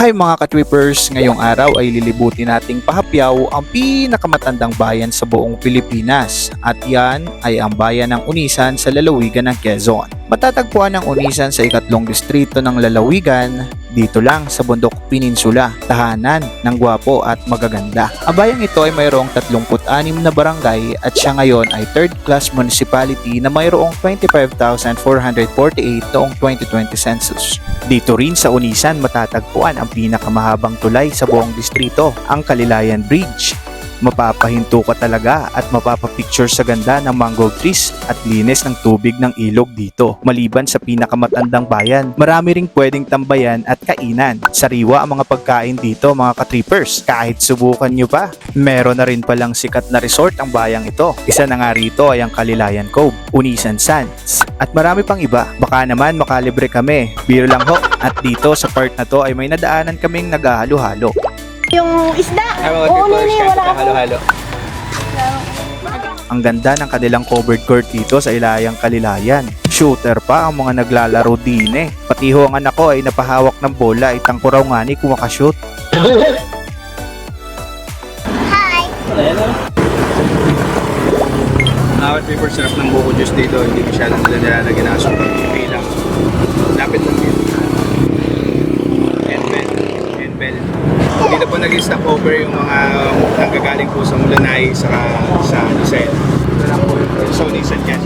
Hi mga ka-trippers, ngayong araw ay lilibutin nating pahapyaw ang pinakamatandang bayan sa buong Pilipinas at yan ay ang bayan ng Unisan sa lalawigan ng Quezon. Matatagpuan ang Unisan sa ikatlong distrito ng lalawigan dito lang sa Bundok Peninsula, tahanan ng gwapo at magaganda. Ang bayang ito ay mayroong 36 na barangay at siya ngayon ay third class municipality na mayroong 25,448 noong 2020 census. Dito rin sa Unisan matatagpuan ang pinakamahabang tulay sa buong distrito, ang Kalilayan Bridge. Mapapahinto ka talaga at mapapapicture sa ganda ng mangrove trees at linis ng tubig ng ilog dito. Maliban sa pinakamatandang bayan, marami ring pwedeng tambayan at kainan. Sariwa ang mga pagkain dito mga katrippers. Kahit subukan nyo pa, meron na rin palang sikat na resort ang bayang ito. Isa na nga rito ay ang Kalilayan Cove, Unisan Sands. At marami pang iba. Baka naman makalibre kami. Biro lang ho. At dito sa part na to ay may nadaanan kaming naghahalo-halo. Yung isda. Ay, mga Oo, nini, wala akong... halo-halo. Ang ganda ng kanilang covered court dito sa Ilayang Kalilayan. Shooter pa ang mga naglalaro din eh. Pati ho ang anak ko ay napahawak ng bola itang ko raw nga ni kumakashoot. Awat paper sarap ng buko juice dito. Hindi masyadong nila nilalagyan ng asukal. Dito po naging stopover yung mga nanggagaling po sa Mulanay sa sa Lucel. Sa Unisan yan.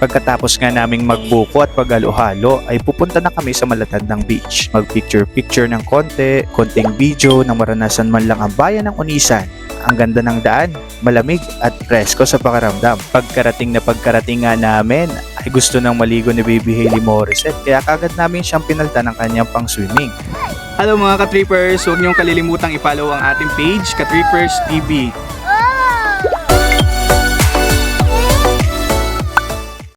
Pagkatapos nga naming magbuko at paghalo-halo ay pupunta na kami sa Malatandang Beach. Mag-picture-picture ng konti, konting video nang maranasan man lang ang bayan ng Unisan. Ang ganda ng daan, malamig at presko sa pakaramdam. Pagkarating na pagkarating nga namin ay gusto nang maligo ni Baby Hailey Morissette kaya kagad namin siyang pinalta ng kanyang pang swimming. Hello mga ka-trippers! Huwag niyong kalilimutang i-follow ang ating page, ka-trippers TV.